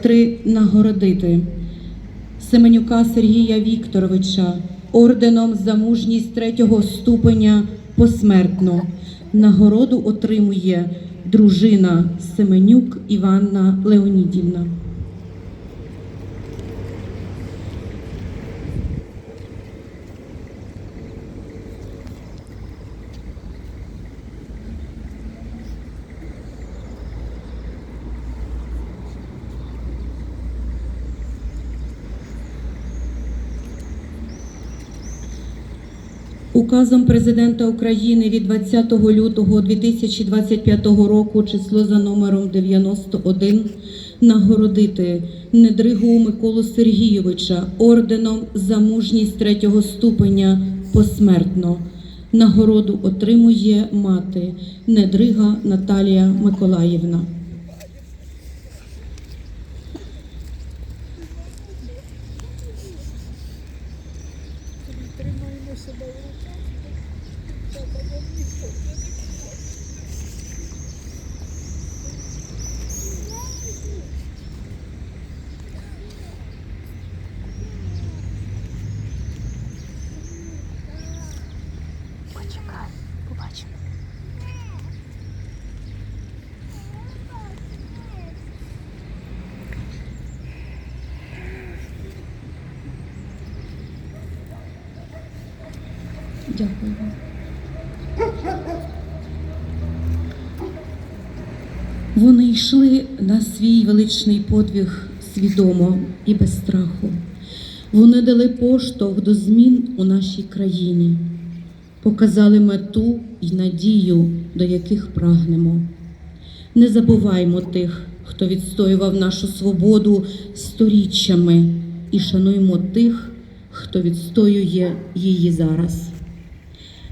Три нагородити Семенюка Сергія Вікторовича орденом за мужність третього ступеня посмертно. Нагороду отримує дружина Семенюк Іванна Леонідівна. Указом президента України від 20 лютого 2025 року, число за номером 91, нагородити Недригу Миколу Сергійовича орденом за мужність третього ступеня посмертно. Нагороду отримує мати Недрига Наталія Миколаївна. Gusto ba yun? Дякую. Вони йшли на свій величний подвиг свідомо і без страху. Вони дали поштовх до змін у нашій країні, показали мету і надію, до яких прагнемо. Не забуваймо тих, хто відстоював нашу свободу сторіччями, і шануймо тих, хто відстоює її зараз.